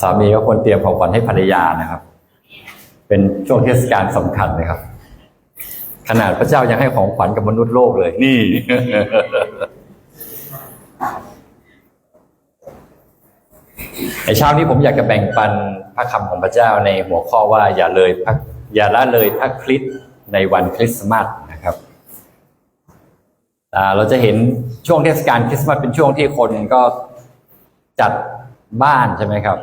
สามีก็ควรเตรียมของขวัญให้ภรรยานะครับ เป็นช่วงเทศกาลสำคัญนะครับ ขนาดพระเจ้ายังให้ของขวัญกับมนุษย์โลกเลย นี่ ในเช้านี้ผมอยากจะแบ่งปันพระคำของพระเจ้าในหัวข้อว่าอย่าเลยพระอย่าละเลยพระคริสต์ในวันคริสต์มาสนะครับอ่า เราจะเห็นช่วงเทศกาลคริสต์มาสเป็นช่วงที่คนก็จัดบ้านใช่ไหมครับ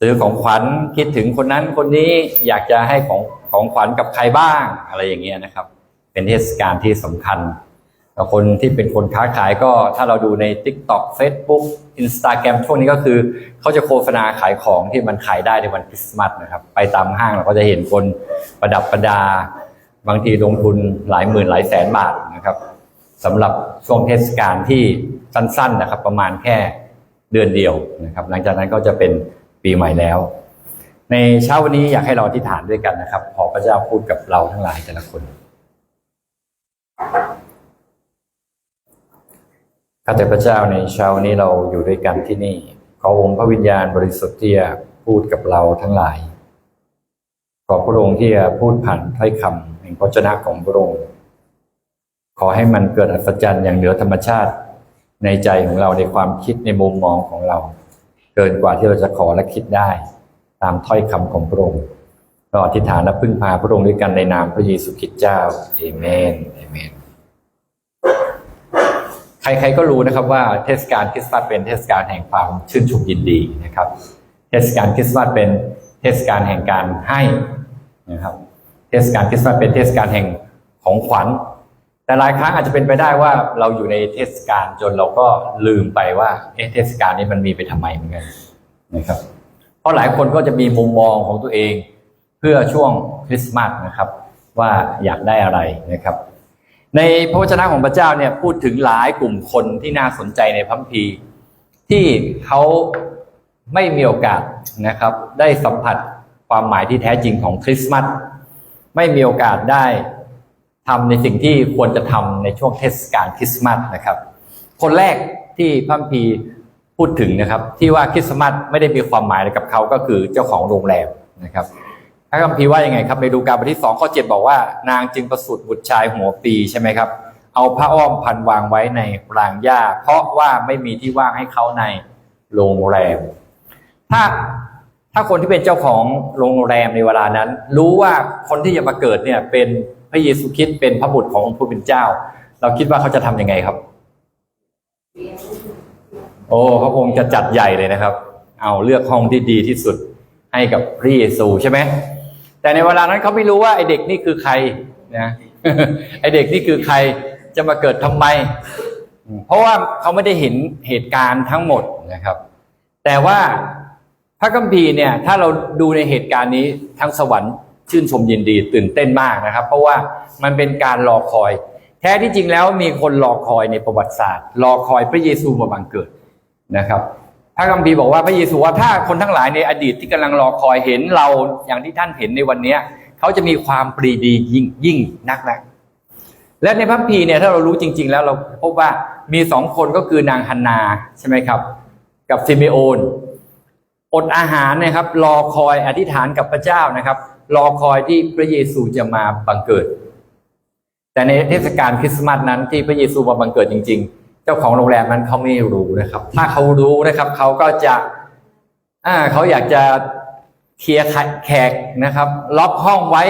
ซื้อของขวัญคิดถึงคนนั้นคนนี้อยากจะให้ของของขวัญกับใครบ้างอะไรอย่างเงี้ยนะครับ เป็นเทศกาลที่สำคัญแล้วคนที่เป็นคนค้าขายก็ถ้าเราดูใน TikTok Facebook Instagram ช่วงนี้ก็คือ เขาจะโฆษณาขายของที่มันขายได้ในวันคริสต์มาสนะครับ ไปตามห้างเราก็จะเห็นคนประดับประดา บางทีลงทุนหลายหมื่นหลายแสนบาทนะครับ สำหรับช่วงเทศกาลที่สั้นๆนะครับ ประมาณแค่เดือนเดียวนะครับ หลังจากนั้นก็จะเป็นปีใหม่แล้ว ในเช้าวันนี้อยากให้เราอธิษฐานด้วยกันนะครับ ขอพระเจ้าพูดกับเราทั้งหลายแต่ละคนข้าแต่พระเจ้าในเช้าวันนี้เราอยู่ด้วยกันที่นี่ ขอองค์พระวิญญาณบริสุทธิ์ที่จะพูดกับเราทั้งหลาย ขอพระองค์ที่จะพูดผ่านถ้อยคำแห่งพระเจ้าของพระองค์ ขอให้มันเกิดอัศจรรย์อย่างเหนือธรรมชาติ ในใจของเราในความคิดในมุมมองของเรา เกินกว่าที่เราจะขอและคิดได้ ตามถ้อยคำของพระองค์เราอธิษฐานและพึ่งพาพระองค์ด้วยกันในนามพระเยซูคริสต์เจ้าเอเมนเอเมนใครๆก็รู้นะครับว่าเทศกาลคริสต์มาสเป็นเทศกาลแห่งความชื่นชมยินดีนะครับ เทศกาลคริสต์มาสเป็นเทศกาลแห่งการให้นะครับ เทศกาลคริสต์มาสเป็นเทศกาลแห่งของขวัญ แต่หลายครั้งอาจจะเป็นไปได้ว่าเราอยู่ในเทศกาลจนเราก็ลืมไปว่าเอ๊ะเทศกาลนี้มันมีไปทำไมเหมือนกันนะครับ เพราะหลายคนก็จะมีมุมมองของตัวเอง เพื่อช่วงคริสต์มาสนะครับ ว่าอยากได้อะไรนะครับ ในพระวจนะของพระเจ้าเนี่ยพูดถึงหลายกลุ่มคนที่น่าสนใจในพัมภีที่เขาไม่มีโอกาสนะครับ ได้สัมผัสความหมายที่แท้จริงของคริสต์มาสไม่มีโอกาสได้ ทำในสิ่งที่ควรจะทำในช่วงเทศกาลคริสต์มาสนะครับ คนแรกที่พัมภีพูดถึงนะครับ ที่ว่าคริสต์มาสไม่ได้มีความหมายอะไรกับเขาก็คือเจ้าของโรงแรมนะครับพระคัมภีร์ว่ายังไงครับในดูการบทที่สองข้อเจ็ดบอกว่า นางจึงประสูติบุตรชายหัวปีใช่ไหมครับ เอาผ้าอ้อมพันวางไว้ในรางหญ้า เพราะว่าไม่มีที่ว่างให้เขาในโรงแรม ถ้าถ้าคนที่เป็นเจ้าของโรงแรมในเวลานั้น รู้ว่าคนที่จะมาเกิดเนี่ยเป็น พระเยซูคริสต์เป็นพระบุตรของผู้เป็นเจ้า เราคิดว่าเขาจะทำยังไงครับ โอ้เขาคงจะจัดใหญ่เลยนะครับ เอาเลือกห้องที่ดีที่สุดให้กับพระเยซูใช่ไหมแต่ในเวลานั้นเขาไม่รู้ว่าไอเด็กนี่คือใครนะไอเด็กนี่คือใครจะมาเกิดทำไม เพราะว่าเขาไม่ได้เห็นเหตุการณ์ทั้งหมดนะครับ แต่ว่าพระคัมภีเนี่ย ถ้าเราดูในเหตุการณ์นี้ทั้งสวรรค์ ชื่นชมยินดีตื่นเต้นมากนะครับ เพราะว่ามันเป็นการรอคอย แท้ที่จริงแล้วมีคนรอคอยในประวัติศาสตร์ รอคอยพระเยซูมาบังเกิดนะครับพระคัมภีร์บอกว่าพระเยซูว่าถ้าคนทั้งหลายในอดีตที่กำลังรอคอยเห็นเราอย่างที่ท่านเห็นในวันเนี้ยเขาจะมีความปรีดียิ่งยิ่งนักนะและในพระคัมภีร์เนี่ยถ้าเรารู้จริง ๆ แล้วเราพบว่ามีสองคนก็คือนางฮันนาใช่ไหมครับ กับซิเมโอนอดอาหารนะครับ รอคอยอธิษฐานกับพระเจ้านะครับ รอคอยที่พระเยซูจะมาบังเกิด แต่ในเทศกาลคริสต์มาสนั้นที่พระเยซูมาบังเกิดจริง ๆ เจ้าของโรงแรมนั้นเขาไม่รู้นะครับ ถ้าเขารู้นะครับเขาก็จะอ่าเขาอยากจะเคลียร์แขกนะครับ ล็อกห้องไว้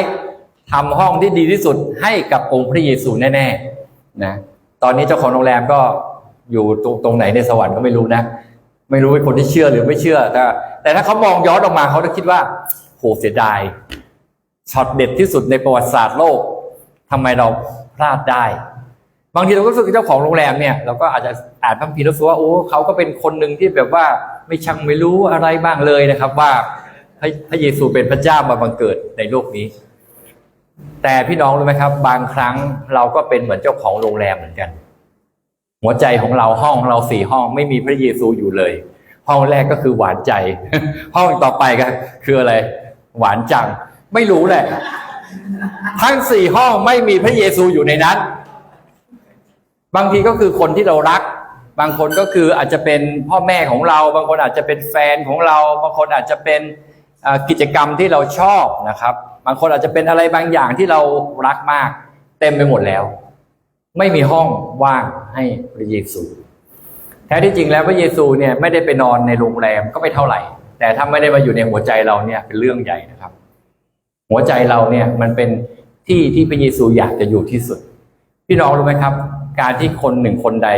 ทำห้องที่ดีที่สุดให้กับองค์พระเยซูแน่ๆนะตอนนี้เจ้าของโรงแรมก็อยู่ตรงตรงไหนในสวรรค์ก็ไม่รู้นะ ไม่รู้เป็นคนที่เชื่อหรือไม่เชื่อแต่แต่ถ้าเขามองย้อนออกมาเขาจะคิดว่า โหเสียดายช็อตเด็ดที่สุดในประวัติศาสตร์โลกทำไมเราพลาดได้ บางทีเราก็รู้สึกเจ้าของโรงแรมเนี่ยเราก็อาจจะอ่านพระคัมภีร์แล้วรู้สึกว่าโอ้เขาก็เป็นคนหนึ่งที่แบบว่าไม่ช่างไม่รู้อะไรบ้างเลยนะครับ ว่าพระพระเยซูเป็นพระเจ้ามาบังเกิดในโลกนี้ แต่พี่น้องรู้ไหมครับ บางครั้งเราก็เป็นเหมือนเจ้าของโรงแรมเหมือนกัน หัวใจของเราห้องของเราสี่ห้องไม่มีพระเยซูอยู่เลย ห้องแรกก็คือหวานใจ ห้องต่อไปก็คืออะไร หวานจัง ไม่รู้แหละ ทั้งสี่ห้องไม่มีพระเยซูอยู่ในนั้น บางทีก็คือคนที่เรารัก บางคนก็คืออาจจะเป็นพ่อแม่ของเรา บางคนอาจจะเป็นแฟนของเรา บางคนอาจจะเป็นกิจกรรมที่เราชอบนะครับ บางคนอาจจะเป็นอะไรบางอย่างที่เรารักมาก เต็มไปหมดแล้ว ไม่มีห้องว่างให้พระเยซูแท้ที่จริงแล้วพระเยซูเนี่ยไม่ได้ไปนอนในโรงแรมก็ไม่เท่าไหร่ แต่ถ้าไม่ได้มาอยู่ในหัวใจเราเนี่ยเป็นเรื่องใหญ่นะครับ หัวใจเราเนี่ยมันเป็นที่ที่พระเยซูอยากจะอยู่ที่สุด พี่น้องรู้ไหมครับ การที่คนหนึ่งคนใด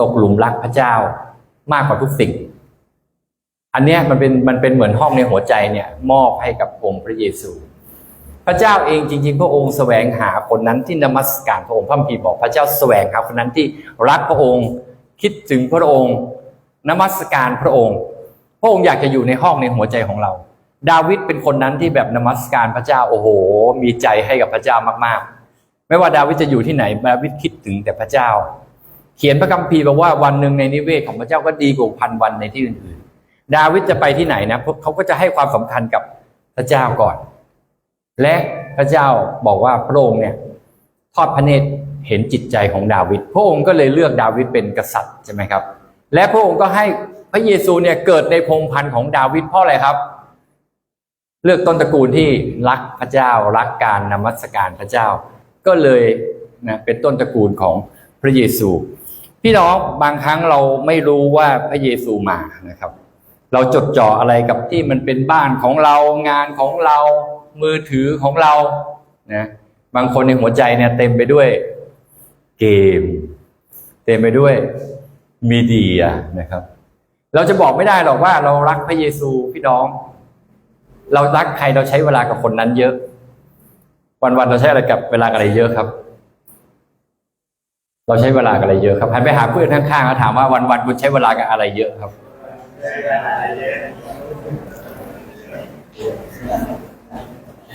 ตกหลุมรักพระเจ้ามากกว่าทุกสิ่ง อันนี้มันเป็นมันเป็นเหมือนห้องในหัวใจเนี่ยมอบให้กับองค์พระเยซู พระเจ้าเองจริง ๆ พระองค์แสวงหาคนนั้นที่นมัสการพระองค์พระคัมภีบอกพระเจ้าแสวงหาคนนั้นที่รักพระองค์คิดถึงพระองค์นมัสการพระองค์ พระองค์อยากจะอยู่ในห้องในหัวใจของเรา ดาวิดเป็นคนนั้นที่แบบนมัสการพระเจ้าโอ้โห มีใจให้กับพระเจ้ามากๆ ไม่ว่าดาวิดจะอยู่ที่ไหนดาวิดคิดถึงแต่พระเจ้า เขียนพระคัมภีร์บอกว่าวันหนึ่งในนิเวศของพระเจ้าก็ดีกว่าพันวันในที่อื่นๆ ดาวิดจะไปที่ไหนนะเขาก็จะให้ความสำคัญกับพระเจ้าก่อน และพระเจ้าบอกว่าพระองค์เนี่ยทอดพระเนตรเห็นจิตใจของดาวิดพระองค์ก็เลยเลือกดาวิดเป็นกษัตริย์ใช่ไหมครับ และพระองค์ก็ให้ ระเยซูเนี่ยเกิดในพงพันธุ์ของดาวิดเพราะอะไรครับ เลือกต้นตระกูลที่รักพระเจ้ารักการนมัสการพระเจ้า ก็เลยนะเป็นต้นตระกูลของพระเยซู พี่น้องบางครั้งเราไม่รู้ว่าพระเยซูมานะครับ เราจดจ่ออะไรกับที่มันเป็นบ้านของเรางานของเรามือถือของเรานะบางคนในหัวใจเนี่ยเต็มไปด้วยเกม เต็มไปด้วยมีเดียนะครับ เราจะบอกไม่ได้หรอกว่าเรารักพระเยซูพี่น้อง เรารักใครเราใช้เวลากับคนนั้นเยอะ วันๆเราใช้อะไรกับเวลาอะไรเยอะครับ เราใช้เวลากับอะไรเยอะครับหันไปหาเพื่อนข้างๆแล้วถามว่าวันๆคุณใช้เวลากับอะไรเยอะครับ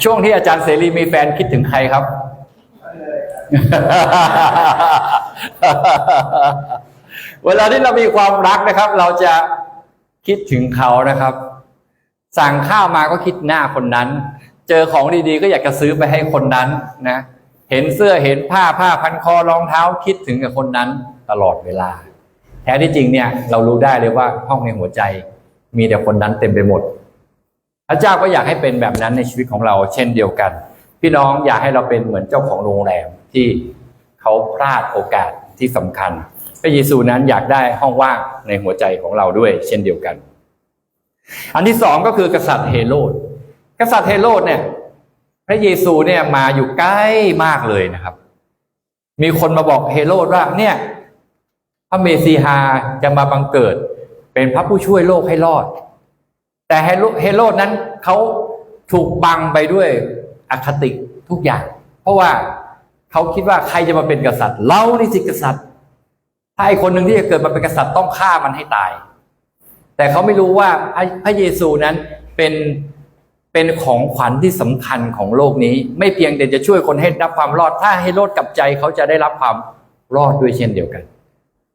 ช่วงที่อาจารย์เสรีมีแฟนคิดถึงใครครับ เวลาที่เรามีความรักนะครับ เราจะคิดถึงเขานะครับ สั่งข้าวมาก็คิดหน้าคนนั้น เจอของดีๆ ก็อยากจะซื้อไปให้คนนั้นนะ เห็นเสื้อเห็นผ้าผ้าพันคอรองเท้าคิดถึงกับคนนั้นตลอดเวลา แท้ที่จริงเนี่ยเรารู้ได้เลยว่าห้องในหัวใจมีแต่คนนั้นเต็มไปหมด พระเจ้าก็อยากให้เป็นแบบนั้นในชีวิตของเรา เช่นเดียวกัน พี่น้องอยากให้เราเป็นเหมือนเจ้าของโรงแรมที่เขาพลาดโอกาสที่สำคัญ พระเยซูนั้นอยากได้ห้องว่างในหัวใจของเราด้วย เช่นเดียวกัน อันที่สองก็คือกษัตริย์เฮโรด กษัตริย์เฮโรดเนี่ย พระเยซูเนี่ยมาอยู่ใกล้มากเลยนะครับ มีคนมาบอกเฮโรดว่าเนี่ย พระเมสสีฮาจะมาบังเกิด เป็นพระผู้ช่วยโลกให้รอด แต่เฮโรเฮโรดนั้นเขาถูกบังไปด้วยอคติทุกอย่าง เพราะว่าเขาคิดว่าใครจะมาเป็นกษัตริย์ เรานี่สิกษัตริย์ ถ้าไอคนหนึ่งที่จะเกิดมาเป็นกษัตริย์ต้องฆ่ามันให้ตาย แต่เขาไม่รู้ว่าพระเยซูนั้นเป็นเป็นของขวัญที่สำคัญของโลกนี้ ไม่เพียงแต่จะช่วยคนให้รับความรอด ถ้าเฮโรดกลับใจเขาจะได้รับความรอดด้วยเช่นเดียวกัน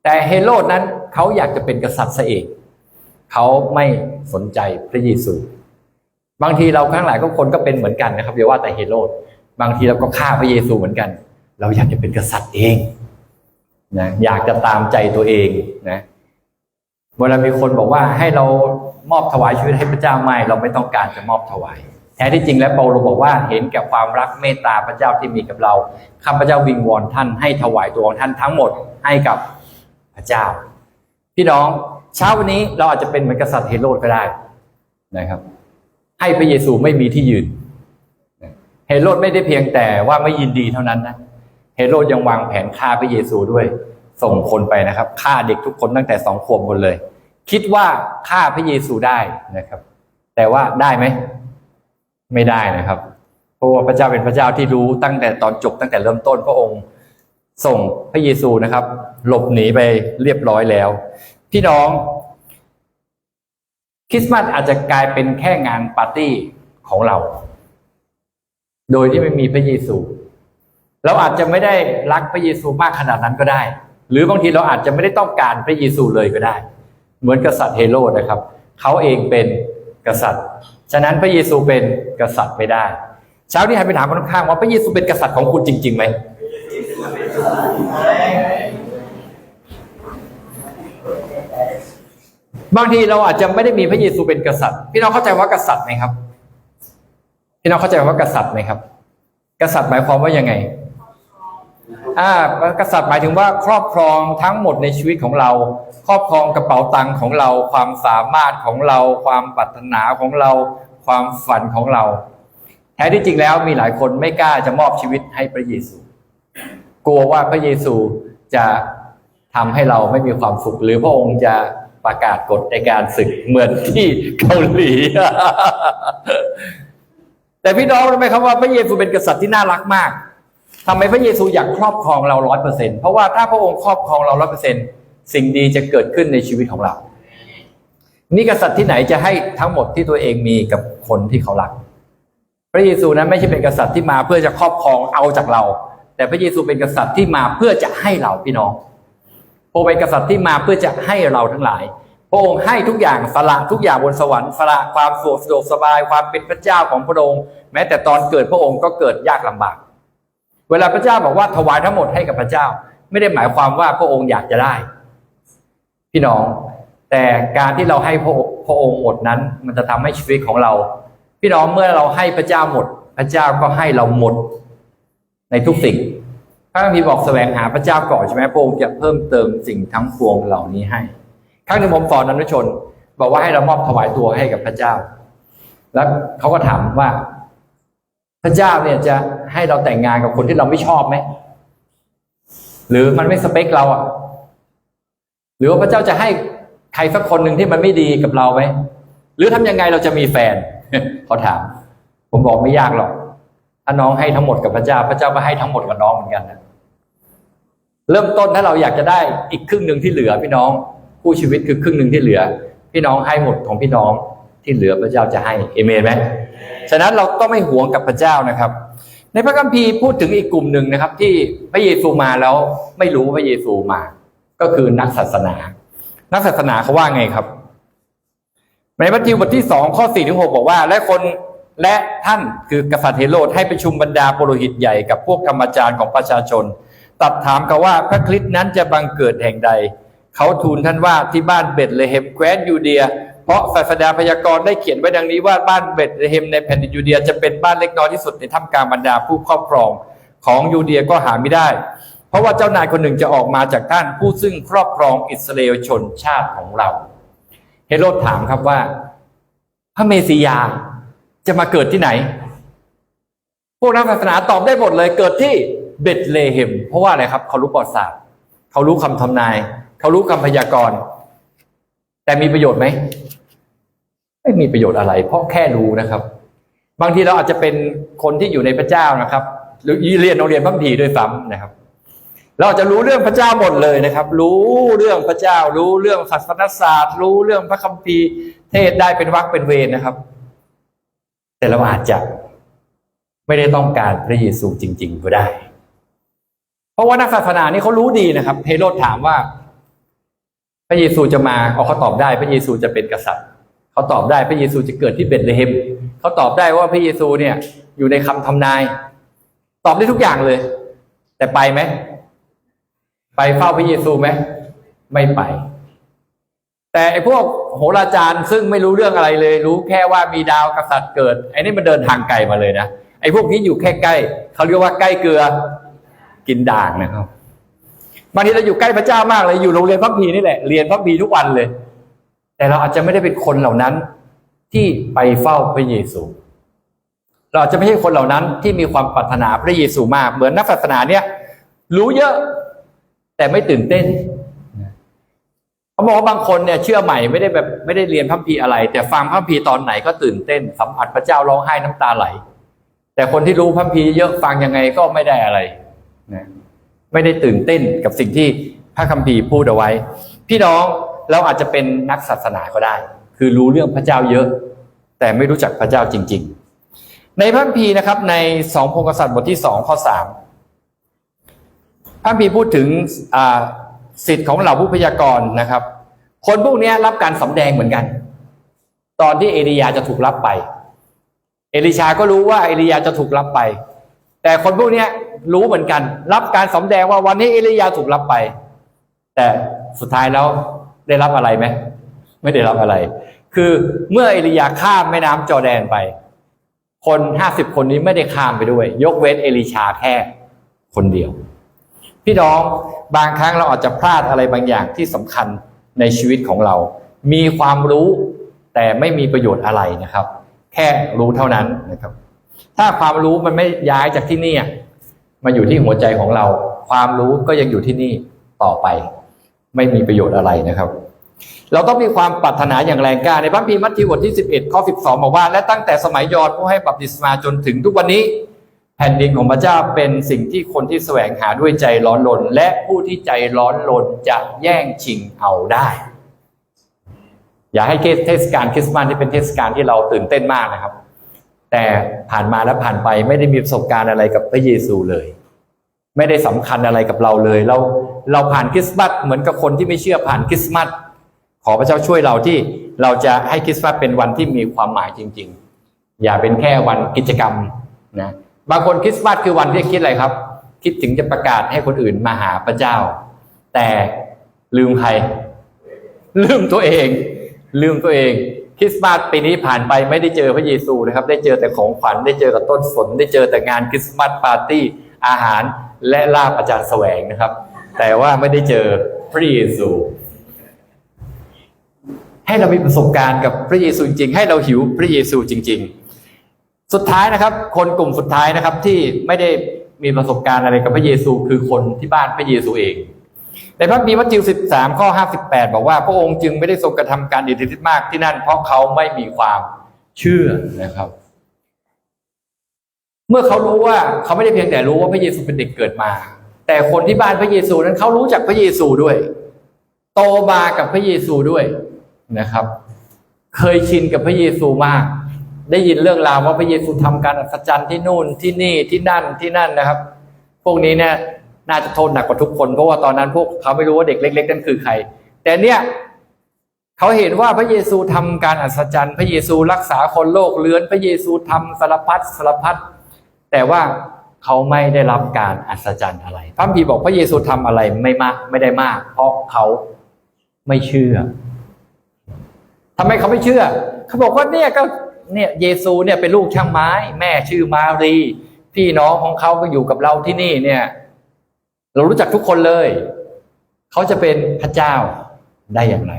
แต่เฮโรดนั้นเขาอยากจะเป็นกษัตริย์ซะเองเขาไม่สนใจพระเยซู บางทีเราข้างหลายก็คนก็เป็นเหมือนกันนะครับอย่าว่าแต่เฮโรดบางทีเราก็ฆ่าพระเยซูเหมือนกัน เราอยากจะเป็นกษัตริย์เอง นะอยากจะตามใจตัวเองนะเวลามีคนบอกว่าให้เรามอบถวายชีวิตให้พระเจ้าไม่เราไม่ต้องการจะมอบถวาย แท้ที่จริงแล้วเปาโลบอกว่าเห็นแก่ความรักเมตตาพระเจ้าที่มีกับเราข้าพเจ้าวิงวอนท่านให้ถวายตัวของท่านทั้งหมดให้กับพระเจ้า พี่น้องเช้าวันนี้เราอาจจะเป็นเหมือนกษัตริย์เฮโรดก็ได้นะครับ ให้พระเยซูไม่มีที่ยืนเฮโรดไม่ได้เพียงแต่ว่าไม่ยินดีเท่านั้นนะ เฮโรดยังวางแผนฆ่าพระเยซูด้วย ส่งคนไปนะครับฆ่าเด็กทุกคนตั้งแต่สองขวบหมดเลย คิดว่าฆ่าพระเยซูได้นะครับ แต่ว่าได้ไหมไม่ได้นะครับ เพราะว่าพระเจ้าเป็นพระเจ้าที่รู้ตั้งแต่ตอนจบตั้งแต่เริ่มต้นพระองค์ส่งพระเยซูนะครับ หลบหนีไปเรียบร้อยแล้ว พี่น้อง คริสต์มาสอาจจะกลายเป็นแค่งานปาร์ตี้ของเรา โดยที่ไม่มีพระเยซู เราอาจจะไม่ได้รักพระเยซูมากขนาดนั้นก็ได้ หรือบางทีเราอาจจะไม่ได้ต้องการพระเยซูเลยก็ได้ เหมือนกษัตริย์เฮโรดนะครับ เขาเองเป็นกษัตริย์ ฉะนั้นพระเยซูเป็นกษัตริย์ไม่ได้ เช้านี้ให้ไปถามคนข้างว่าพระเยซูเป็นกษัตริย์ของคุณจริงๆไหมบางทีเราอาจจะไม่ได้มีพระเยซูเป็นกษัตริย์ พี่น้องเข้าใจว่ากษัตริย์ไหมครับ พี่น้องเข้าใจว่ากษัตริย์ไหมครับ กษัตริย์หมายความว่ายังไง อ่ากษัตริย์หมายถึงว่าครอบครองทั้งหมดในชีวิตของเรา ครอบครองกระเป๋าตังค์ของเรา ความสามารถของเรา ความปรารถนาของเรา ความฝันของเรา แท้ที่จริงแล้วมีหลายคนไม่กล้าจะมอบชีวิตให้พระเยซู กลัวว่าพระเยซูจะทำให้เราไม่มีความสุข หรือพระองค์จะประกาศกฎในการศึกเหมือนที่เกาหลี แต่พี่น้องรู้ไหมครับว่าพระเยซูเป็นกษัตริย์ที่น่ารักมาก ทำไมพระเยซูอยากครอบครองเราร้อยเปอร์เซ็นเพราะว่าถ้าพระองค์ครอบครองเราร้อยเปอร์เซ็นสิ่งดีจะเกิดขึ้นในชีวิตของเรา นี่กษัตริย์ที่ไหนจะให้ทั้งหมดที่ตัวเองมีกับคนที่เขารัก พระเยซูนั้นไม่ใช่เป็นกษัตริย์ที่มาเพื่อจะครอบครองเอาจากเรา แต่พระเยซูเป็นกษัตริย์ที่มาเพื่อจะให้เราพี่น้องพระองค์เป็นกษัตริย์ที่มาเพื่อจะให้เราทั้งหลาย พระองค์ให้ทุกอย่างสละทุกอย่างบนสวรรค์สละความสะดวกสบายความเป็นพระเจ้าของพระองค์ แม้แต่ตอนเกิดพระองค์ก็เกิดยากลำบาก เวลาพระเจ้าบอกว่าถวายทั้งหมดให้กับพระเจ้า ไม่ได้หมายความว่าพระองค์อยากจะได้ พี่น้อง แต่การที่เราให้พระพระองค์หมดนั้น มันจะทำให้ชีวิตของเรา พี่น้องเมื่อเราให้พระเจ้าหมด พระเจ้าก็ให้เราหมดในทุกสิ่งพระคัมภีร์บอกแสวงหาพระเจ้าก่อนใช่ไหมพระองค์จะเพิ่มเติมสิ่งทั้งปวงเหล่านี้ให้ ครั้งหนึ่งผมสอนอนุชน บอกว่าให้เรามอบถวายตัวให้กับพระเจ้า แล้วเขาก็ถามว่า พระเจ้าเนี่ยจะ ให้เราแต่งงานกับคนที่เราไม่ชอบไหมหรือมันไม่สเปคเราอะ หรือว่าพระเจ้าจะให้ใครสักคนหนึ่งที่มันไม่ดีกับเราไหมหรือทำยังไงเราจะมีแฟนเขาถาม ผมบอกไม่ยากหรอกถ้าน้องให้ทั้งหมดกับพระเจ้า พระเจ้าก็ให้ทั้งหมดกับน้องเหมือนกันนะเริ่มต้นถ้าเราอยากจะได้อีกครึ่งหนึ่งที่เหลือ พี่น้องคู่ชีวิตคือครึ่งหนึ่งที่เหลือ พี่น้องให้หมดของพี่น้องที่เหลือพระเจ้าจะให้เอเมนไหมฉะนั้นเราต้องไม่หวงกับพระเจ้านะครับ ในพระคัมภีร์พูดถึงอีกกลุ่มหนึ่งนะครับ ที่พระเยซูมาแล้วไม่รู้พระเยซูมา ก็คือนักศาสนา นักศาสนาเขาว่าไงครับ ในมัทธิวบทที่สองข้อสี่ถึงหกบอกว่า และคนและท่านคือกษัตริย์เฮโรดให้ประชุมบรรดาปุโรหิตใหญ่กับพวกธรรมจารย์ของประชาชน ตัดถามเขาว่าพระคริสต์นั้นจะบังเกิดแห่งใด เขาทูลท่านว่าที่บ้านเบตเลเฮมแคว้นยูเดีย เพราะศาสดาพยากรณ์ได้เขียนไว้ดังนี้ว่าบ้านเบตเลเฮมในแผ่นดินยูเดียจะเป็นบ้านเล็กน้อยที่สุดในท่ามกลางบรรดาผู้ครอบครองของยูเดียก็หาไม่ได้ เพราะว่าเจ้านายคนหนึ่งจะออกมาจากท่านผู้ซึ่งครอบครองอิสราเอลชนชาติของเรา เฮโรดถามครับว่า พระเมสสิยาจะมาเกิดที่ไหน พวกนักศาสนาตอบได้หมดเลยเกิดที่เบตเลเฮมเพราะว่าอะไรครับ เขารู้ประวัติศาสตร์เขารู้คำทำนาย เขารู้คำพยากรณ์ แต่มีประโยชน์ไหม ไม่มีประโยชน์อะไร เพราะแค่รู้นะครับ บางทีเราอาจจะเป็นคนที่อยู่ในพระเจ้านะครับ หรือเรียนโรงเรียนพระคัมภีร์ด้วยซ้ำนะครับ เราจจะรู้เรื่องพระเจ้าหมดเลยนะครับ รู้เรื่องพระเจ้า รู้เรื่องศาสนศาสตร์ รู้เรื่องพระคัมภีร์ เทศได้เป็นวรรคเป็นเวรนะครับ แต่เราอาจจะไม่ได้ต้องการพระเยซูจริง ๆ ก็ได้ เพราะว่านักศาสนานี่เขารู้ดีนะครับเฮโรดถามว่า พระเยซูจะมาเอาเขาตอบได้ พระเยซูจะเป็นกษัตริย์ เขาตอบได้พระเยซูจะเกิดที่เบตเลเฮมเขาตอบได้ว่าพระเยซูเนี่ย อยู่ในคำทำนาย ตอบได้ทุกอย่างเลย แต่ไปไหมไปเฝ้าพระเยซูไหมไม่ไป แต่ไอ้พวกโหราจารย์ซึ่งไม่รู้เรื่องอะไรเลย รู้แค่ว่ามีดาวกษัตริย์เกิด ไอ้นี่มันเดินทางไกลมาเลยนะไอ้พวกนี้อยู่แค่ใกล้เขาเรียกว่าใกล้เกลือกินด่างนะครับบางทีเราอยู่ใกล้พระเจ้ามากเลยอยู่โรงเรียนพระพีนี่แหละเรียนพระพีทุกวันเลย แต่เราอาจจะไม่ได้เป็นคนเหล่านั้นที่ไปเฝ้าพระเยซู เราอาจจะไม่ใช่คนเหล่านั้นที่มีความปรารถนาพระเยซูมาก เหมือนนักศาสนาเนี่ย รู้เยอะ แต่ไม่ตื่นเต้นเขาบอกว่าบางคนเนี่ยเชื่อใหม่ไม่ได้แบบไม่ได้เรียนพระคัมภีร์อะไร แต่ฟังพระคัมภีร์ตอนไหนก็ตื่นเต้น สัมผัสพระเจ้าร้องไห้น้ำตาไหล แต่คนที่รู้พระคัมภีร์เยอะฟังยังไงก็ไม่ได้อะไรนะไม่ได้ตื่นเต้นกับสิ่งที่พระคัมภีร์พูดเอาไว้ พี่น้อง เราอาจจะเป็นนักศาสนาก็ได้ คือรู้เรื่องพระเจ้าเยอะ แต่ไม่รู้จักพระเจ้าจริง ๆ ในพระคัมภีนะครับในสองพงศษัตริย์บทที่สองข้อสามพระคัมภีพูดถึงสิทธิ์ของเหล่าผู้พยากรณ์นะครับ คนพวกนี้รับการสำแดงเหมือนกัน ตอนที่เอลียาจะถูกรับไป เอลิชาก็รู้ว่าเอลียาจะถูกรับไป แต่คนพวกนี้รู้เหมือนกัน รับการสำแดงว่าวันนี้เอลียาถูกรับไป แต่สุดท้ายแล้ว ได้รับอะไรไหมไม่ได้รับอะไร คือเมื่อเอลียาข้ามแม่น้ำจอแดนไป คนห้าสิบคนนี้ไม่ได้ข้ามไปด้วย ยกเว้นเอลิชาแค่คนเดียว พี่น้องบางครั้งเราอาจจะพลาดอะไรบางอย่างที่สำคัญในชีวิตของเรา มีความรู้แต่ไม่มีประโยชน์อะไรนะครับ แค่รู้เท่านั้นนะครับ ถ้าความรู้มันไม่ย้ายจากที่นี่มาอยู่ที่หัวใจของเรา ความรู้ก็ยังอยู่ที่นี่ต่อไป ไม่มีประโยชน์อะไรนะครับ เราต้องมีความปรารถนาอย่างแรงกล้าในพระคัมภีร์มัทธิวบทที่ 11 ข้อ 12 บอกว่า และตั้งแต่สมัยยอห์นผู้ให้บัพติศมาจนถึงทุกวันนี้ แผ่นดินของพระเจ้าเป็นสิ่งที่คนที่แสวงหาด้วยใจร้อนรนและผู้ที่ใจร้อนรนจะแย่งชิงเอาได้ อย่าให้เทศกาลคริสต์มาสที่เป็นเทศกาลที่เราตื่นเต้นมากนะครับแต่ผ่านมาแล้วผ่านไปไม่ได้มีประสบการณ์อะไรกับพระเยซูเลย ไม่ได้สำคัญอะไรกับเราเลย เราเราผ่านคริสต์มาสเหมือนกับคนที่ไม่เชื่อผ่านคริสต์มาสขอพระเจ้าช่วยเราที่เราจะให้คริสต์มาสเป็นวันที่มีความหมายจริง ๆ อย่าเป็นแค่วันกิจกรรมนะบางคนคริสต์มาสคือวันที่คิดอะไรครับ คิดถึงจะประกาศให้คนอื่นมาหาพระเจ้า แต่ลืมใคร ลืมตัวเอง ลืมตัวเองคริสต์มาสปีนี้ผ่านไปไม่ได้เจอพระเยซูนะครับ ได้เจอแต่ของขวัญได้เจอกับต้นฝนได้เจอแต่งานคริสต์มาสปาร์ตี้อาหาร และลาบอาจารย์แสวงนะครับ แต่ว่าไม่ได้เจอพระเยซู ให้เรามีประสบการณ์กับพระเยซูจริงๆให้เราหิวพระเยซูจริง ๆ สุดท้ายนะครับ คนกลุ่มสุดท้ายนะครับที่ไม่ได้มีประสบการณ์อะไรกับพระเยซู คือคนที่บ้านพระเยซูเอง ในพระคัมภีร์มัทธิว13 ข้อ 58 บอกว่าพระองค์จึงไม่ได้ทรงกระทำการอิทธิฤทธิ์มากที่นั่น เพราะเขาไม่มีความเชื่อนะครับ เมื่อเขารู้ว่าเขาไม่ได้เพียงแต่รู้ว่าพระเยซูเป็นเด็กเกิดมา แต่คนที่บ้านพระเยซูนั้นเขารู้จักพระเยซูด้วย โตมากับพระเยซูด้วยนะครับ เคยชินกับพระเยซูมาก ได้ยินเรื่องราวว่าพระเยซูทำการอัศจรรย์ที่นู่นที่นี่ที่นั่นที่นั่นนะครับ พวกนี้เนี่ยน่าจะโทษหนักกว่าทุกคนเพราะว่าตอนนั้นพวกเขาไม่รู้ว่าเด็กเล็ก ๆ นั่นคือใคร แต่เนี่ยเขาเห็นว่าพระเยซูทำการอัศจรรย์ พระเยซูรักษาคนโรคเลื้อน พระเยซูทำสารพัดสารพัด แต่ว่าเขาไม่ได้รับการอัศจรรย์อะไร พระคัมภีร์บอกพระเยซูทำอะไรไม่มากไม่ได้มาก เพราะเขาไม่เชื่อทำไมเขาไม่เชื่อ เขาบอกว่าเนี่ยก็เนี่ยเยซูเนี่ยเป็นลูกช่างไม้ แม่ชื่อมารี พี่น้องของเขาก็อยู่กับเราที่นี่เนี่ย เรารู้จักทุกคนเลย เขาจะเป็นพระเจ้าได้อย่างไร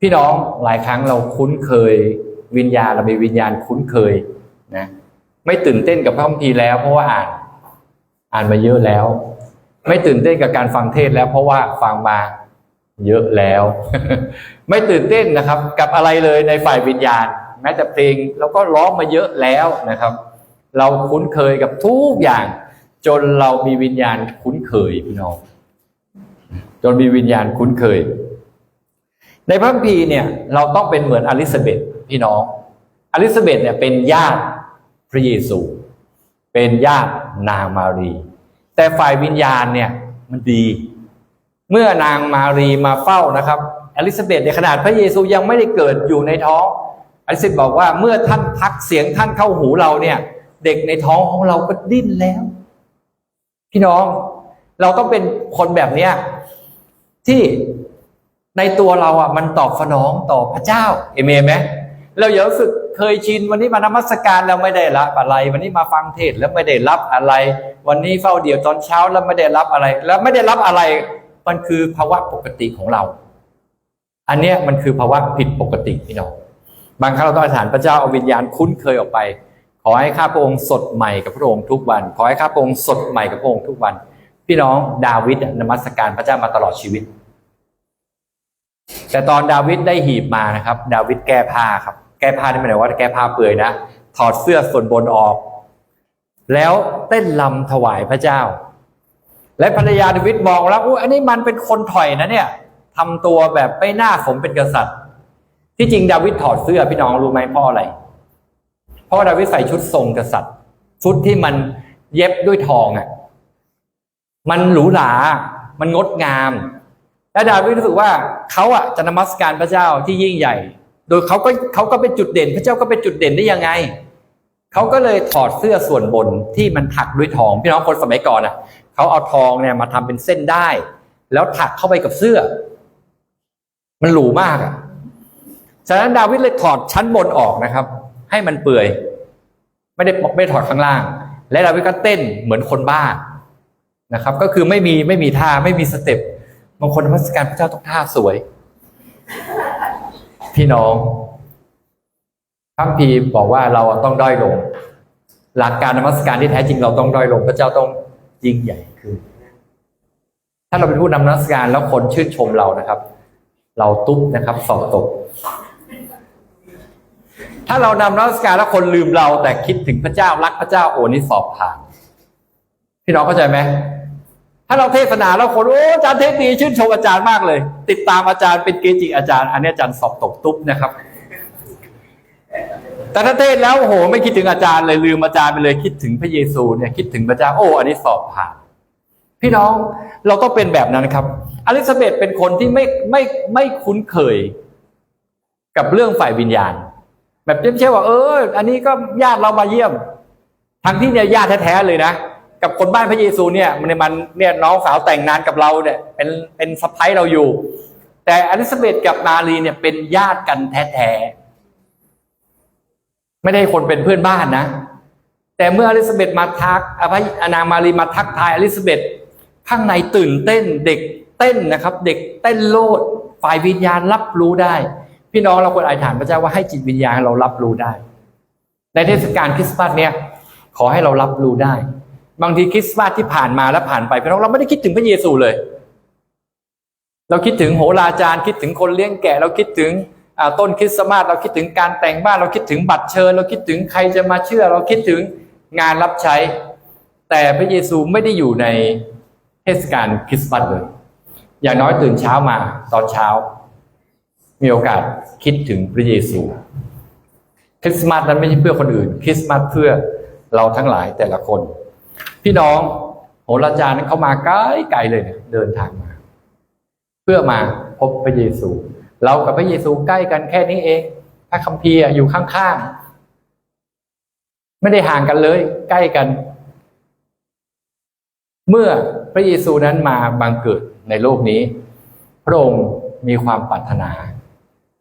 พี่น้องหลายครั้งเราคุ้นเคยวิญญาณเราเป็นวิญญาณคุ้นเคยนะ ไม่ตื่นเต้นกับพระคัมภีร์แล้ว เพราะว่าอ่าน อ่านมาเยอะแล้ว ไม่ตื่นเต้นกับการฟังเทศแล้วเพราะว่าฟังมาเยอะแล้ว ไม่ตื่นเต้นนะครับ กับอะไรเลยในฝ่ายวิญญาณ แม้แต่เพลงเราก็ร้องมาเยอะแล้วนะครับ เราคุ้นเคยกับทุกอย่าง จนเรามีวิญญาณคุ้นเคยพี่น้องจนมีวิญญาณคุ้นเคย ในพระคัมภีร์เนี่ย เราต้องเป็นเหมือนอลิซาเบธพี่น้อง อลิซาเบธเนี่ยเป็นญาติ ระเยซู เป็นญาตินางมารี แต่ฝ่ายวิญญาณเนี่ยมันดี เมื่อนางมารีมาเฝ้านะครับอลิซาเบธในขนาดพระเยซูยังไม่ได้เกิดอยู่ในท้องอลิซาเบธบอกว่าเมื่อท่านพักเสียงท่านเข้าหูเราเนี่ยเด็กในท้องของเราก็ดิ้นแล้ว พี่น้องเราต้องเป็นคนแบบเนี้ยที่ในตัวเราอะมันตอบสนองต่อพระเจ้าเอเมนไหม เราอย่ารู้สึกเคยชินวันนี้มานมัสการแล้วไม่ได้รับอะไร วันนี้มาฟังเทศแล้วไม่ได้รับอะไร วันนี้เฝ้าเดี่ยวตอนเช้าแล้วไม่ได้รับอะไร แล้วไม่ได้รับอะไร มันคือภาวะปกติของเรา อันเนี้ยมันคือภาวะผิดปกติพี่น้องบางครั้งเราต้องอธิษฐานพระเจ้าเอาวิญญาณคุ้นเคยออกไป ขอให้ข้าพระองค์สดใหม่กับพระองค์ทุกวัน ขอให้ข้าพระองค์สดใหม่กับพระองค์ทุกวัน พี่น้องดาวิดนมัสการพระเจ้ามาตลอดชีวิต แต่ตอนดาวิดได้หีบมานะครับ ดาวิดแก้ผ้าครับ แก้ผ้านี่ไม่ได้ว่าแก้ผ้าเปลือยนะถอดเสื้อส่วนบนออก แล้วเต้นลำถวายพระเจ้า และภรรยาดาวิดมองแล้วอุ้ยอันนี้มันเป็นคนถอยนะเนี่ยทำตัวแบบไม่น่าสมเป็นกษัตริย์ ที่จริงดาวิดถอดเสื้อพี่น้องรู้ไหมเพราะอะไร เพราะว่าดาวิดใส่ชุดทรงกษัตริย์ ชุดที่มันเย็บด้วยทองอะมันหรูหรา มันงดงาม และดาวิดรู้สึกว่าเขาอะจะนมัสการพระเจ้าที่ยิ่งใหญ่ โดยเขาก็เขาก็เป็นจุดเด่น พระเจ้าก็เป็นจุดเด่นได้ยังไง เขาก็เลยถอดเสื้อส่วนบนที่มันถักด้วยทอง พี่น้องคนสมัยก่อนอะเขาเอาทองเนี่ยมาทำเป็นเส้นได้ แล้วถักเข้าไปกับเสื้อ มันหรูมากอะฉะนั้นดาวิดเลยถอดชั้นบนออกนะครับ ให้มันเปื่อย ไม่ได้ไม่ได้ถอดข้างล่าง และดาวิดก็เต้นเหมือนคนบ้านะครับ ก็คือไม่มีไม่มีท่าไม่มีสเต็ปบางคนนมัสการพระเจ้าต้องท่าสวย พี่น้องพระพีบอกว่าเราต้องด้อยลง หลักการนมัสการที่แท้จริงเราต้องด้อยลง พระเจ้าต้องยิ่งใหญ่ขึ้น ถ้าเราเป็นผู้นำนมัสการแล้วคนชื่นชมเรานะครับ เราตุ๊บนะครับสอบตก ถ้าเรานำนมัสการแล้วคนลืมเราแต่คิดถึงพระเจ้ารักพระเจ้าโอ้นี่สอบผ่าน พี่น้องเข้าใจไหม ถ้าเราเทศนาแล้วคนโอ้อาจารย์เทศดีชื่นชมอาจารย์มากเลย ติดตามอาจารย์เป็นเกจิอาจารย์ อันนี้อาจารย์สอบตกตุ๊บนะครับ แต่ถ้าเทศแล้วโอ้โหไม่คิดถึงอาจารย์เลยลืมอาจารย์ไปเลยคิดถึงพระเยซูเนี่ยคิดถึงพระเจ้าโอ้อันนี้สอบผ่าน พี่น้องเราต้องเป็นแบบนั้นครับ อลิซาเบธเป็นคนที่ไม่ไม่ไม่คุ้นเคย กับเรื่องฝ่ายวิญญาณ แบบไม่ใช่ว่าเออ อันนี้ก็ญาติเรามาเยี่ยม ทั้งที่เนี่ยญาติแท้ๆเลยนะ กับคนบ้านพระเยซูเนี่ยมันมันเนี่ยน้องสาวแต่งงานกับเราเนี่ยเป็นเป็นสะพ้ายเราอยู่ แต่อลิซาเบธกับมารีเนี่ยเป็นญาติกันแท้ๆไม่ได้คนเป็นเพื่อนบ้านนะ แต่เมื่ออลิซาเบธมาทักอภัยนางมารีมาทักทายอลิซาเบธข้างในตื่นเต้นเด็กเต้นนะครับ เด็กเต้นโลดฝ่ายวิญญาณรับรู้ได้ พี่น้องเราควรอธิษฐานพระเจ้าว่าให้จิตวิญญาณเรารับรู้ได้ ในเทศกาลคริสต์มาสเนี่ยขอให้เรารับรู้ได้ บางทีคริสต์มาสที่ผ่านมาแล้วผ่านไปพี่น้องเราไม่ได้คิดถึงพระเยซูเลย เราคิดถึงโหราจารย์คิดถึงคนเลี้ยงแกะ เราคิดถึงต้นคริสต์มาสเราคิดถึงการแต่งบ้านเราคิดถึงบัตรเชิญ เราคิดถึงใครจะมาเชื่อ เราคิดถึงงานรับใช้ แต่พระเยซูไม่ได้อยู่ในเทศกาลคริสต์มาสเลย อย่างน้อยตื่นเช้ามาตอนเช้า มีโอกาสคิดถึงพระเยซูคริสต์มาสนั้นไม่ใช่เพื่อคนอื่น คริสต์มาสเพื่อเราทั้งหลายแต่ละคน พี่น้องโหราจารย์นั้นเขามาไกลไกลเลยเนี่ยเดินทางมา เพื่อมาพบพระเยซู เรากับพระเยซูใกล้กันแค่นี้เองพระคัมภีร์อยู่ข้างๆไม่ได้ห่างกันเลย ใกล้กัน เมื่อพระเยซูนั้นมาบังเกิดในโลกนี้ พระองค์มีความปรารถนา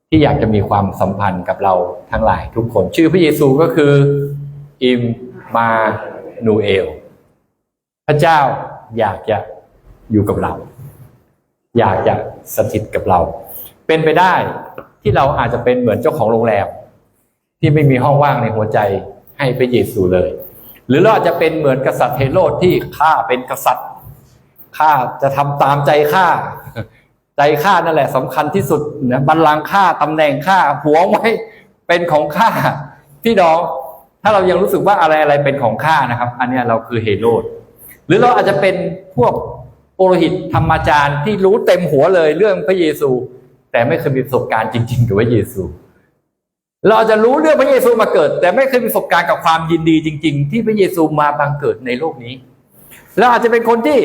ที่อยากจะมีความสัมพันธ์กับเราทั้งหลายทุกคน ชื่อพระเยซูก็คืออิมมานูเอล พระเจ้าอยากจะอยู่กับเรา อยากจะสถิตกับเรา เป็นไปได้ที่เราอาจจะเป็นเหมือนเจ้าของโรงแรม ที่ไม่มีห้องว่างในหัวใจให้พระเยซูเลย หรือเราอาจจะเป็นเหมือนกษัตริย์เฮโรดที่ข้าเป็นกษัตริย์ข้าจะทำตามใจข้าใจข้านั่นแหละสำคัญที่สุดนะบัลลังก์ข้าตำแหน่งข้าหัวไว้เป็นของข้าพี่น้อง ถ้าเรายังรู้สึกว่าอะไรอะไรเป็นของข้านะครับ อันนี้เราคือเฮโรด หรือเราอาจจะเป็นพวกโปรหิตธรรมจารย์ที่รู้เต็มหัวเลยเรื่องพระเยซู แต่ไม่เคยมีประสบการณ์จริง ๆ กับพระเยซู เราจะรู้เรื่องพระเยซูมาเกิด แต่ไม่เคยมีประสบการณ์กับความยินดีจริง ๆ ที่พระเยซูมาบังเกิดในโลกนี้เราอาจจะเป็นคนที่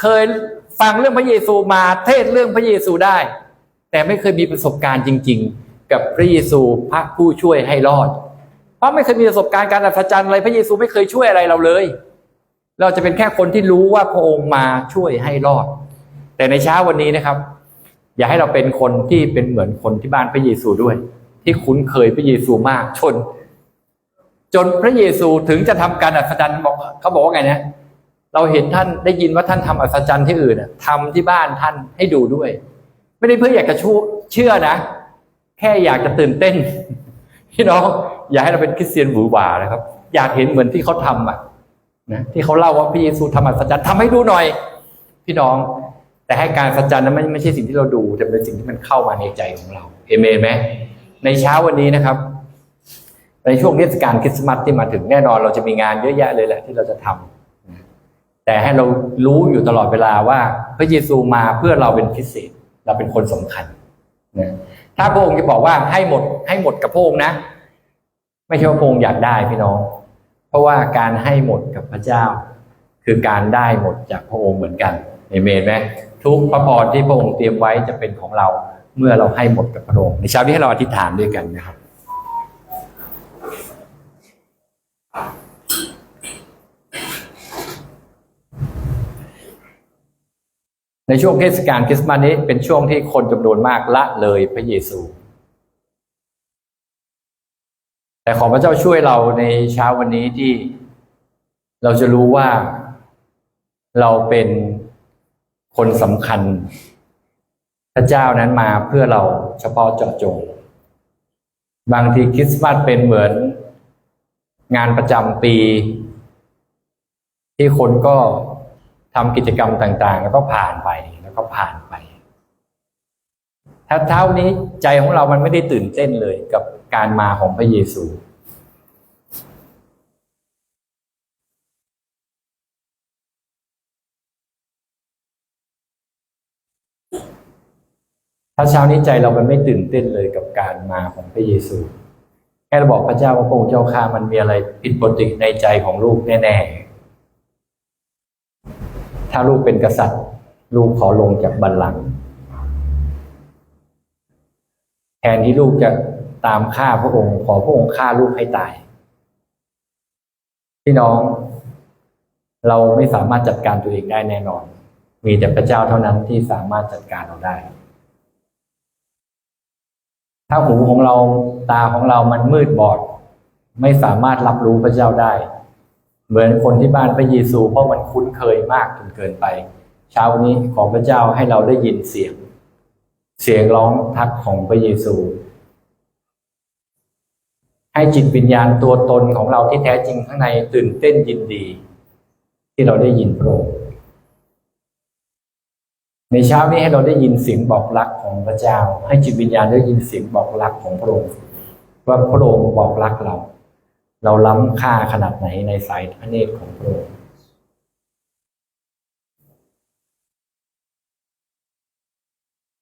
เคยฟังเรื่องพระเยซูมาเทศเรื่องพระเยซูได้ แต่ไม่เคยมีประสบการณ์จริง ๆ กับพระเยซูพระผู้ช่วยให้รอด เพราะไม่เคยมีประสบการณ์การอัศจรรย์อะไรพระเยซูไม่เคยช่วยอะไรเราเลย เราจะเป็นแค่คนที่รู้ว่าพระองค์มาช่วยให้รอด แต่ในเช้าวันนี้นะครับ อย่าให้เราเป็นคนที่เป็นเหมือนคนที่บ้านพระเยซูด้วย ที่คุ้นเคยพระเยซูมากชน จนพระเยซูถึงจะทำการอัศจรรย์บอกเขาบอกว่าไงนะเราเห็นท่านได้ยินว่าท่านทำอัศจรรย์ที่อื่นน่ะทำที่บ้านท่านให้ดูด้วย ไม่ได้เพื่ออยากจะชูเชื่อนะ แค่อยากจะตื่นเต้นพี่น้องอย่าให้เราเป็นคริสเตียนหวือหวานะครับ อยากเห็นเหมือนที่เขาทำอะ นะที่เขาเล่าว่าพระเยซูทำอัศจรรย์ทำให้ดูหน่อย พี่น้อง แต่ให้การอัศจรรย์นั้นไม่ไม่ใช่สิ่งที่เราดูแต่เป็นสิ่งที่มันเข้ามาในใจของเราเอเมนไหมในเช้าวันนี้นะครับ ในช่วงเทศกาลคริสต์มาสที่มาถึงแน่นอนเราจะมีงานเยอะแยะเลยแหละที่เราจะทำนะแต่ให้เรารู้อยู่ตลอดเวลาว่า พระเยซูมาเพื่อเราเป็นพิเศษ เราเป็นคนสำคัญนะถ้าพระองค์จะบอกว่าให้หมดให้หมดกับพระองค์นะ ไม่ใช่ว่าพระองค์อยากได้พี่น้อง เพราะว่าการให้หมดกับพระเจ้า คือการได้หมดจากพระองค์เหมือนกันเอเมนไหมทุกพระพรที่พระองค์เตรียมไว้จะเป็นของเราเมื่อเราให้หมดกับพระองค์ในเช้านี้ให้เราอธิษฐานด้วยกันนะครับในช่วงเทศกาลคริสต์มาสนี้เป็นช่วงที่คนจำนวนมากละเลยพระเยซู แต่ขอพระเจ้าช่วยเราในเช้าวันนี้ที่เราจะรู้ว่าเราเป็นคนสำคัญ พระเจ้านั้นมาเพื่อเราเฉพาะเจาะจง บางทีคริสต์มาสเป็นเหมือน งานประจำปี ที่คนก็ทำกิจกรรมต่าง ๆ แล้วก็ผ่านไปแล้วก็ผ่านไปถ้าเท่านี้ใจของเรามันไม่ได้ตื่นเต้นเลยกับ การมาของพระเยซู ถ้าเช้านี้ใจเรามันไม่ตื่นเต้นเลยกับการมาของพระเยซูแค่เราบอกพระเจ้าว่าพระองค์เจ้าข้ามันมีอะไรผิดปกติในใจของลูกแน่ ๆ ถ้าลูกเป็นกษัตริย์ ลูกขอลงจากบัลลังก์แทนที่ลูกจะ ตามฆ่าพระองค์ขอพระองค์ฆ่าลูกให้ตาย พี่น้อง เราไม่สามารถจัดการตัวเองได้แน่นอน มีแต่พระเจ้าเท่านั้นที่สามารถจัดการเราได้ ถ้าหูของเราตาของเรามันมืดบอด ไม่สามารถรับรู้พระเจ้าได้ เหมือนคนที่บ้านพระเยซู เพราะมันคุ้นเคยมากจนเกินไป เช้านี้ขอพระเจ้าให้เราได้ยินเสียง เสียงร้องทักของพระเยซู ให้จิตวิญญาณตัวตนของเราที่แท้จริงข้างในตื่นเต้นยินดี ที่เราได้ยินพระองค์ในเช้านี้ให้เราได้ยินเสียงบอกรักของพระเจ้า ให้จิตวิญญาณได้ยินเสียงบอกรักของพระองค์ว่าพระองค์บอกรักเรา เราล้ำค่าขนาดไหนในสายพระเนตรของพระองค์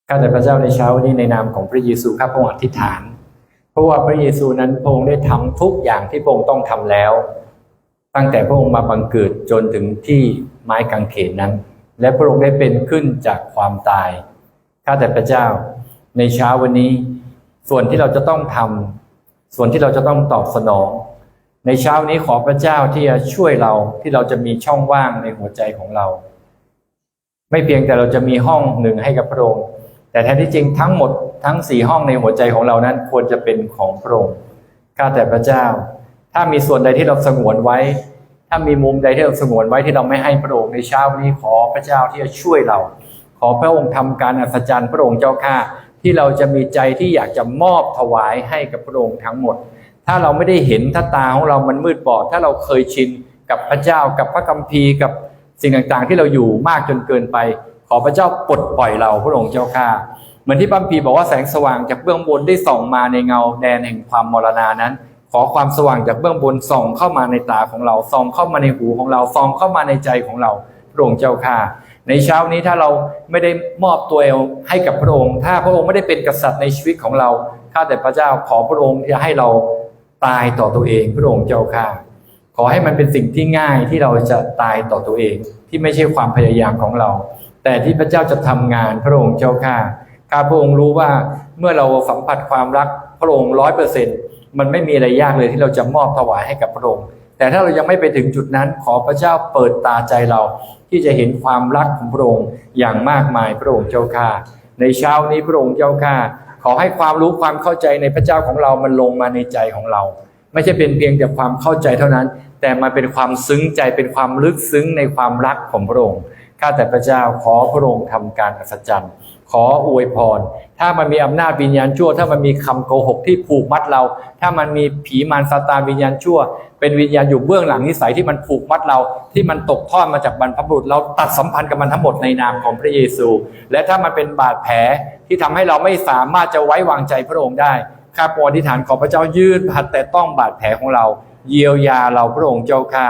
ข้าแต่พระเจ้าในเช้านี้ในนามของพระเยซูข้าพระองค์อธิษฐาน ราะว่าพระเยซูนั้นพระองค์ได้ทำทุกอย่างที่พระองค์ต้องทำแล้ว ตั้งแต่พระองค์มาบังเกิดจนถึงที่ไม้กางเขนนั้น และพระองค์ได้เป็นขึ้นจากความตายข้าแต่พระเจ้า ในเช้าวันนี้ ส่วนที่เราจะต้องทำส่วนที่เราจะต้องตอบสนอง ในเช้านี้ขอพระเจ้าที่จะช่วยเราที่เราจะมีช่องว่างในหัวใจของเรา ไม่เพียงแต่เราจะมีห้องหนึ่งให้กับพระองค์แต่แท้ที่จริงทั้งหมด ทั้งสี่ห้องในหัวใจของเรานั้นควรจะเป็นของพระองค์ข้าแต่พระเจ้า ถ้ามีส่วนใดที่เราสงวนไว้ ถ้ามีมุมใดที่เราสงวนไว้ที่เราไม่ให้พระองค์ในเช้านี้ขอพระเจ้าที่จะช่วยเรา ขอพระองค์ทำการอัศจรรย์พระองค์เจ้าข้าที่เราจะมีใจที่อยากจะมอบถวายให้กับพระองค์ทั้งหมด ถ้าเราไม่ได้เห็นถ้าตาของเรามันมืดบอด ถ้าเราเคยชินกับพระเจ้ากับพระคัมภีร์กับสิ่งต่างๆ ที่เราอยู่มากจนเกินไป ขอพระเจ้าปลดปล่อยเราพระองค์เจ้าข้า มือนที่พระคัมภีบอกว่าแสงสว่างจากเบื้องบนได้ส่องมาในเงาแดนแห่งความมรณานั้น ขอความสว่างจากเบื้องบนส่องเข้ามาในตาของเราส่องเข้ามาในหูของเราส่องเข้ามาในใจของเราพระองค์เจ้าข้าในเช้านี้ถ้าเราไม่ได้มอบตัวเองให้กับพระองค์ ถ้าพระองค์ไม่ได้เป็นกษัตริย์ในชีวิตของเราข้าแต่พระเจ้าขอพระองค์จะให้เราตายต่อตัวเอง พระองค์เจ้าข้าขอให้มันเป็นสิ่งที่ง่ายที่เราจะตายต่อตัวเอง ที่ไม่ใช่ความพยายามของเรา แต่ที่พระเจ้าจะทำงานพระองค์เจ้าข้า ข้าพระองค์รู้ว่าเมื่อเราสัมผัสความรักพระองค์ร้อยเปอร์เซ็นต์มันไม่มีอะไรยากเลยที่เราจะมอบถวายให้กับพระองค์ แต่ถ้าเรายังไม่ไปถึงจุดนั้น ขอพระเจ้าเปิดตาใจเรา ที่จะเห็นความรักของพระองค์อย่างมากมายพระองค์เจ้าข้าในเช้านี้พระองค์เจ้าข้าขอให้ความรู้ความเข้าใจในพระเจ้าของเรามันลงมาในใจของเรา ไม่ใช่เป็นเพียงแต่ความเข้าใจเท่านั้น แต่มาเป็นความซึ้งใจเป็นความลึกซึ้งในความรักของพระองค์ ข้าแต่พระเจ้าขอพระองค์ทำการอัศจรรย์ ขออวยพร ถ้ามันมีอำนาจวิญญาณชั่ว ถ้ามันมีคำโกหกที่ผูกมัดเรา ถ้ามันมีผีมารซาตานวิญญาณชั่ว เป็นวิญญาณอยู่เบื้องหลังนิสัยที่มันผูกมัดเรา ที่มันตกทอดมาจากบรรพบุรุษเราตัดสัมพันธ์กับมันทั้งหมดในนามของพระเยซู และถ้ามันเป็นบาดแผลที่ทำให้เราไม่สามารถจะไว้วางใจพระองค์ได้ข้าพระอธิษฐานขอพระเจ้ายืดผัดแต่ต้องบาดแผลของเรา เยียวยาเราพระองค์เจ้าข้า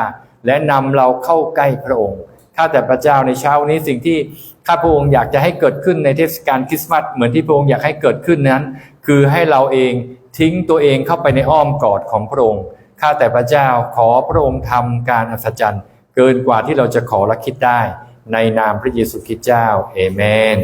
และนำเราเข้าใกล้พระองค์ ข้าแต่พระเจ้าในเช้านี้สิ่งที่ข้าพระองค์อยากจะให้เกิดขึ้นในเทศกาลคริสต์มาสเหมือนที่พระองค์อยากให้เกิดขึ้นนั้น คือให้เราเองทิ้งตัวเองเข้าไปในอ้อมกอดของพระองค์ข้าแต่พระเจ้าขอพระองค์ทำการอัศจรรย์ เกินกว่าที่เราจะขอและคิดได้ ในนามพระเยซูคริสต์เจ้าเอเมน